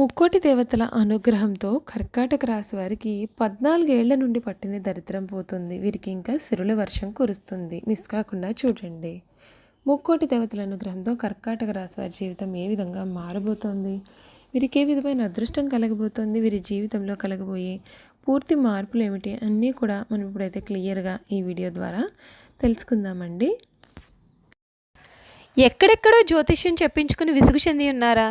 ముక్కోటి దేవతల అనుగ్రహంతో కర్కాటక రాశి వారికి పద్నాలుగేళ్ళ నుండి పట్టిన దరిద్రం పోతుంది. వీరికి ఇంకా సిరుల వర్షం కురుస్తుంది. మిస్ కాకుండా చూడండి. ముక్కోటి దేవతల అనుగ్రహంతో కర్కాటక రాశి వారి జీవితం ఏ విధంగా మారబోతోంది? వీరికి ఏ విధమైన అదృష్టం కలగబోతోంది? వీరి జీవితంలో కలగబోయే పూర్తి మార్పులు ఏమిటి? అన్నీ కూడా మనం ఇప్పుడైతే క్లియర్గా ఈ వీడియో ద్వారా తెలుసుకుందామండి. ఎక్కడెక్కడో జ్యోతిష్యం చెప్పించుకుని విసుగు చెంది ఉన్నారా?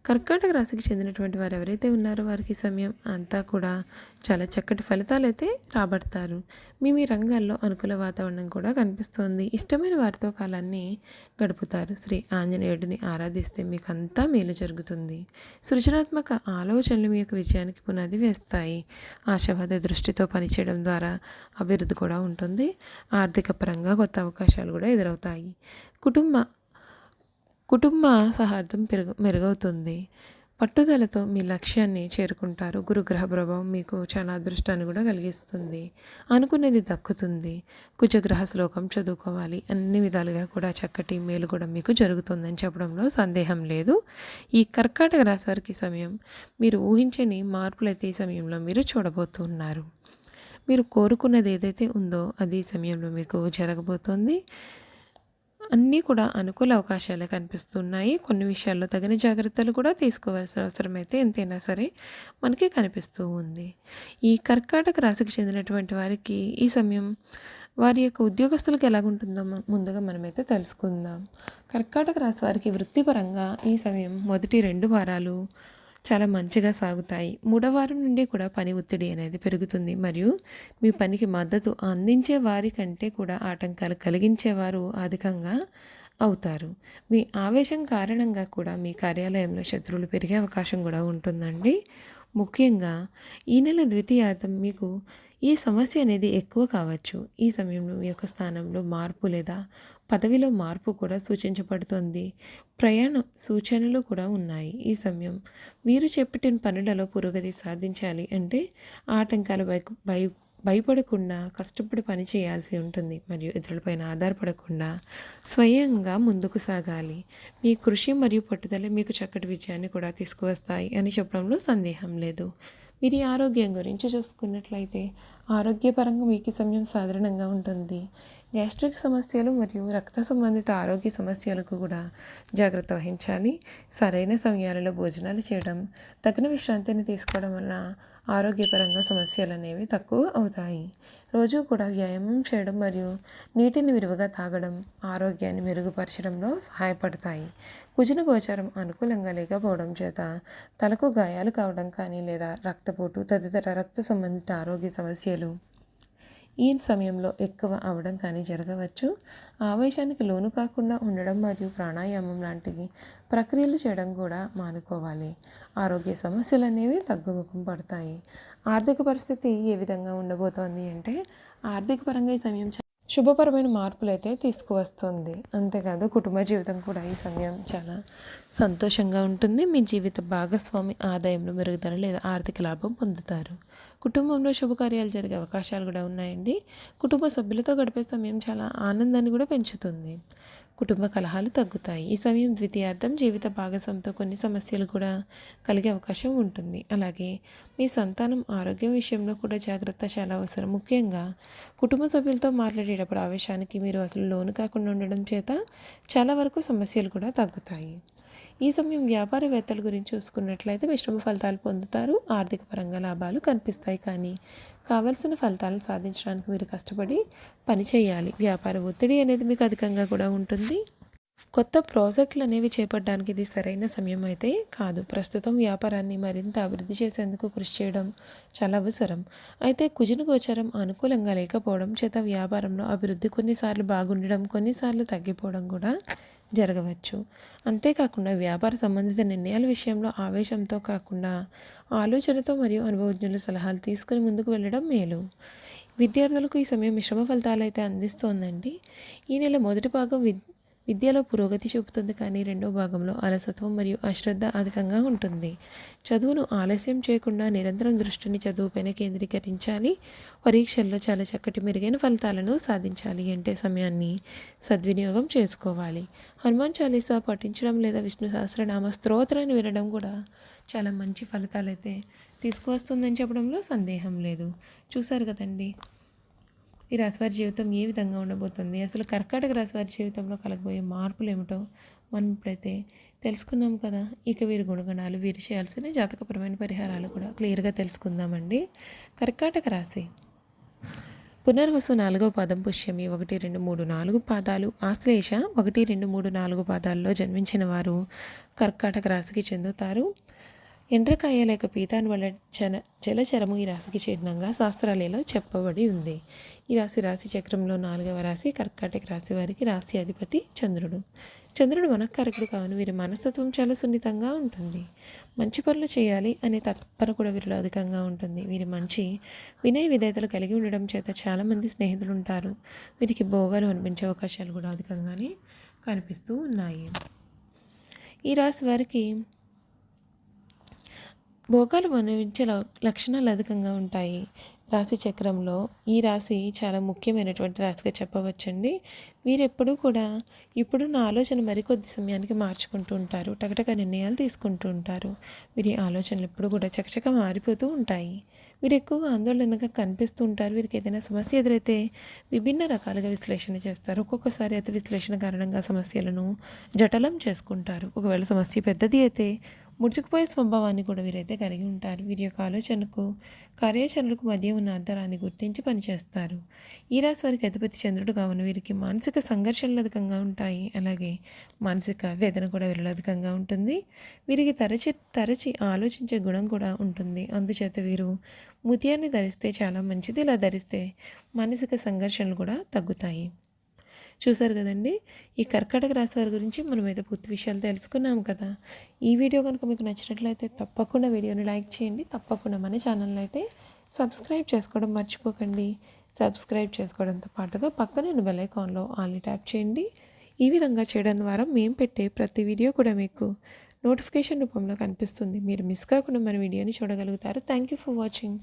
కర్కాటక రాశికి చెందినటువంటి వారు ఎవరైతే ఉన్నారో వారికి సమయం అంతా కూడా చాలా చక్కటి ఫలితాలు అయితే రాబడతారు. మీ మీ రంగాల్లో అనుకూల వాతావరణం కూడా కనిపిస్తోంది. ఇష్టమైన వారితో కాలాన్ని గడుపుతారు. శ్రీ ఆంజనేయుడిని ఆరాధిస్తే మీకు అంతా మేలు జరుగుతుంది. సృజనాత్మక ఆలోచనలు మీ యొక్క విజయానికి పునాది వేస్తాయి. ఆశావాద దృష్టితో పనిచేయడం ద్వారా అభివృద్ధి కూడా ఉంటుంది. ఆర్థిక పరంగా కొత్త అవకాశాలు కూడా ఎదురవుతాయి. కుటుంబ కుటుంబ సహార్థం పెరుగు మెరుగవుతుంది. పట్టుదలతో మీ లక్ష్యాన్ని చేరుకుంటారు. గురుగ్రహ ప్రభావం మీకు చాలా అదృష్టాన్ని కూడా కలిగిస్తుంది. అనుకునేది దక్కుతుంది. కుజగ్రహ శ్లోకం చదువుకోవాలి. అన్ని విధాలుగా కూడా చక్కటి మేలు కూడా మీకు జరుగుతుందని చెప్పడంలో సందేహం లేదు. ఈ కర్కాటక రాశి వారికి సమయం మీరు ఊహించని మార్పులైతే ఈ సమయంలో మీరు చూడబోతున్నారు. మీరు కోరుకున్నది ఏదైతే ఉందో అది ఈ సమయంలో మీకు జరగబోతోంది. అన్నీ కూడా అనుకూల అవకాశాలే కనిపిస్తున్నాయి. కొన్ని విషయాల్లో తగిన జాగ్రత్తలు కూడా తీసుకోవాల్సిన అవసరం అయితే ఎంతైనా సరే మనకి కనిపిస్తూ ఉంది. ఈ కర్కాటక రాశికి చెందినటువంటి వారికి ఈ సమయం వారి యొక్క ఉద్యోగస్తులకు ఎలాగుంటుందో ముందుగా మనమైతే తెలుసుకుందాం. కర్కాటక రాశి వారికి వృత్తిపరంగా ఈ సమయం మొదటి రెండు వారాలు చాలా మంచిగా సాగుతాయి. మూడవారం నుండి కూడా పని ఒత్తిడి అనేది పెరుగుతుంది. మరియు మీ పనికి మద్దతు అందించే వారి కంటే కూడా ఆటంకాలు కలిగించేవారు అధికంగా అవుతారు. మీ ఆవేశం కారణంగా కూడా మీ కార్యాలయంలో శత్రువులు పెరిగే అవకాశం కూడా ఉంటుందండి. ముఖ్యంగా ఈ నెల ద్వితీయార్థం మీకు ఈ సమస్య అనేది ఎక్కువ కావచ్చు. ఈ సమయంలో మీ యొక్క స్థానంలో మార్పు లేదా పదవిలో మార్పు కూడా సూచించబడుతుంది. ప్రయాణ సూచనలు కూడా ఉన్నాయి. ఈ సమయం మీరు చెప్పిన పనులలో పురోగతి సాధించాలి అంటే ఆటంకాలు భయ భయ భయపడకుండా కష్టపడి పని చేయాల్సి ఉంటుంది. మరియు ఇతరులపైన ఆధారపడకుండా స్వయంగా ముందుకు సాగాలి. మీ కృషి మరియు పట్టుదల మీకు చక్కటి విజయాన్ని కూడా తీసుకువస్తాయి అని చెప్పడంలో సందేహం లేదు. మీరు ఈ ఆరోగ్యం గురించి చూసుకున్నట్లయితే ఆరోగ్యపరంగా మీకు సమయం సాధారణంగా ఉంటుంది. గ్యాస్ట్రిక్ సమస్యలు మరియు రక్త సంబంధిత ఆరోగ్య సమస్యలకు కూడా జాగ్రత్త వహించాలి. సరైన సమయాలలో భోజనాలు చేయడం తగిన విశ్రాంతిని తీసుకోవడం వలన ఆరోగ్యపరంగా సమస్యలు అనేవి తక్కువ అవుతాయి. రోజు కూడా వ్యాయామం చేయడం మరియు నీటిని విరివిగా తాగడం ఆరోగ్యాన్ని మెరుగుపరచడంలో సహాయపడతాయి. కుజున గోచారం అనుకూలంగా లేకపోవడం చేత తలకు గాయాలు కావడం కానీ లేదా రక్తపోటు తదితర రక్త సంబంధిత ఆరోగ్య సమస్యలు ఈ సమయంలో ఎక్కువ అవడం కానీ జరగవచ్చు. ఆవేశానికి లోను కాకుండా ఉండడం మరియు ప్రాణాయామం లాంటివి ప్రక్రియలు చేయడం కూడా మానుకోవాలి. ఆరోగ్య సమస్యలు అనేవి తగ్గుముఖం పడతాయి. ఆర్థిక పరిస్థితి ఏ విధంగా ఉండబోతోంది అంటే ఆర్థిక పరంగా ఈ సమయం శుభపరమైన మార్పులు అయితే తీసుకువస్తుంది. అంతేకాదు కుటుంబ జీవితం కూడా ఈ సమయం చాలా సంతోషంగా ఉంటుంది. మీ జీవిత భాగస్వామి ఆదాయంలో మెరుగుదల లేదా ఆర్థిక లాభం పొందుతారు. కుటుంబంలో శుభకార్యాలు జరిగే అవకాశాలు కూడా ఉన్నాయండి. కుటుంబ సభ్యులతో గడిపే సమయం చాలా ఆనందాన్ని కూడా పెంచుతుంది. కుటుంబ కలహాలు తగ్గుతాయి. ఈ సమయం ద్వితీయార్థం జీవిత భాగస్వామితో కొన్ని సమస్యలు కూడా కలిగే అవకాశం ఉంటుంది. అలాగే మీ సంతానం ఆరోగ్యం విషయంలో కూడా జాగ్రత్త చాలా అవసరం. ముఖ్యంగా కుటుంబ సభ్యులతో మాట్లాడేటప్పుడు ఆవేశానికి మీరు అసలు లోను కాకుండా ఉండడం చేత చాలా వరకు సమస్యలు కూడా తగ్గుతాయి. ఈ సమయం వ్యాపారవేత్తల గురించి చూసుకున్నట్లయితే మిశ్రమ ఫలితాలు పొందుతారు. ఆర్థిక పరంగా లాభాలు కనిపిస్తాయి. కానీ కావలసిన ఫలితాలు సాధించడానికి మీరు కష్టపడి పని చేయాలి. వ్యాపార ఒత్తిడి అనేది మీకు అధికంగా కూడా ఉంటుంది. కొత్త ప్రాజెక్టులు అనేవి చేపట్టడానికి ఇది సరైన సమయం అయితే కాదు. ప్రస్తుతం వ్యాపారాన్ని మరింత అభివృద్ధి చేసేందుకు కృషి చేయడం చాలా అవసరం. అయితే కుజుని గోచరం అనుకూలంగా లేకపోవడం చేత వ్యాపారంలో అభివృద్ధి కొన్నిసార్లు బాగుండడం కొన్నిసార్లు తగ్గిపోవడం కూడా జరగవచ్చు. అంతేకాకుండా వ్యాపార సంబంధిత నిర్ణయాల విషయంలో ఆవేశంతో కాకుండా ఆలోచనతో మరియు అనుభవజ్ఞుల సలహాలు తీసుకుని ముందుకు వెళ్ళడం మేలు. విద్యార్థులకు ఈ సమయం మిశ్రమ ఫలితాలు అయితే అందిస్తోందండి. ఈ నెల మొదటి భాగం విద్ విద్యలో పురోగతి చూపుతుంది కానీ రెండో భాగంలో అలసత్వం మరియు అశ్రద్ధ అధికంగా ఉంటుంది. చదువును ఆలస్యం చేయకుండా నిరంతరం దృష్టిని చదువుపైన కేంద్రీకరించాలి. పరీక్షల్లో చాలా చక్కటి మెరుగైన ఫలితాలను సాధించాలి అంటే సమయాన్ని సద్వినియోగం చేసుకోవాలి. హనుమాన్ చాలీసా పఠించడం లేదా విష్ణు సహస్రనామ స్తోత్రాన్ని వినడం కూడా చాలా మంచి ఫలితాలైతే తీసుకువస్తుందని చెప్పడంలో సందేహం లేదు. చూసారు కదండి? ఈ రాశివారి జీవితం ఏ విధంగా ఉండబోతుంది? అసలు కర్కాటక రాశివారి జీవితంలో కలగబోయే మార్పులు ఏమిటో మనం ఇప్పుడైతే తెలుసుకున్నాం కదా. ఇక వీరి గుణగణాలు వీరు చేయాల్సిన జాతకపరమైన పరిహారాలు కూడా క్లియర్గా తెలుసుకుందామండి. కర్కాటక రాశి. పునర్వసు నాలుగో పాదం పుష్యమి ఒకటి రెండు మూడు నాలుగు పాదాలు. ఆశ్లేష ఒకటి రెండు మూడు నాలుగు పాదాల్లో జన్మించిన వారు కర్కాటక రాశికి చెందుతారు. ఎండ్రకాయ లేక పీతాన్ వల్ల చన జలచరము ఈ రాశికి చిహ్నంగా శాస్త్రాలలో చెప్పబడి ఉంది. ఈ రాశి రాశి చక్రంలో నాలుగవ రాశి కర్కాటక రాశి వారికి రాశి అధిపతి చంద్రుడు. చంద్రుడు మనఃకారకుడు కావున వీరి మనస్తత్వం చాలా సున్నితంగా ఉంటుంది. మంచి పనులు చేయాలి అనే తత్పర కూడా వీరిలో అధికంగా ఉంటుంది. వీరి మంచి వినయ విధేయతలు కలిగి ఉండడం చేత చాలామంది స్నేహితులు ఉంటారు. వీరికి భోగాలు అనిపించే అవకాశాలు కూడా అధికంగానే కనిపిస్తూ ఉన్నాయి. ఈ రాశి వారికి భోగాలు అనుభవించే ల- లక్షణాలు అధికంగా ఉంటాయి. రాశి చక్రంలో ఈ రాశి చాలా ముఖ్యమైనటువంటి రాశిగా చెప్పవచ్చండి. వీరెప్పుడూ కూడా కూడా ఇప్పుడున్న ఆలోచన మరికొద్ది సమయానికి మార్చుకుంటూ ఉంటారు. టకటక నిర్ణయాలు తీసుకుంటూ ఉంటారు. వీరి ఆలోచనలు ఎప్పుడు కూడా చకచక మారిపోతూ ఉంటాయి. వీరు ఎక్కువగా ఆందోళనగా కనిపిస్తూ ఉంటారు. వీరికి ఏదైనా సమస్య ఎదురైతే విభిన్న రకాలుగా విశ్లేషణ చేస్తారు. ఒక్కొక్కసారి అతి విశ్లేషణ కారణంగా సమస్యలను జటలం చేసుకుంటారు. ఒకవేళ సమస్య పెద్దది అయితే ముడుచుకుపోయే స్వభావాన్ని కూడా వీరైతే కలిగి ఉంటారు. వీరి యొక్క ఆలోచనకు కార్యాచరణలకు మధ్య ఉన్న అంతరాన్ని గుర్తించి పనిచేస్తారు. ఈ రాశి వారికి అధిపతి చంద్రుడు కావున వీరికి మానసిక సంఘర్షణలు అధికంగా ఉంటాయి. అలాగే మానసిక వేదన కూడా వీరిలో అధికంగా ఉంటుంది. వీరికి తరచి తరచి ఆలోచించే గుణం కూడా ఉంటుంది. అందుచేత వీరు ముత్యాన్ని ధరిస్తే చాలా మంచిది. ఇలా ధరిస్తే మానసిక సంఘర్షణలు కూడా తగ్గుతాయి. చూసారు కదండి? ఈ కర్కాటక రాశి వారి గురించి మనం అయితే పూర్తి విషయాలు తెలుసుకున్నాం కదా. ఈ వీడియో కనుక మీకు నచ్చినట్లయితే తప్పకుండా వీడియోని లైక్ చేయండి. తప్పకుండా మన ఛానల్ అయితే సబ్స్క్రైబ్ చేసుకోవడం మర్చిపోకండి. సబ్స్క్రైబ్ చేసుకోవడంతో పాటుగా పక్కన బెల్ ఐకాన్లో ఆల్ని ట్యాప్ చేయండి. ఈ విధంగా చేయడం ద్వారా మేము పెట్టే ప్రతి వీడియో కూడా మీకు నోటిఫికేషన్ రూపంలో కనిపిస్తుంది. మీరు మిస్ కాకుండా మన వీడియోని చూడగలుగుతారు. Thank you for watching.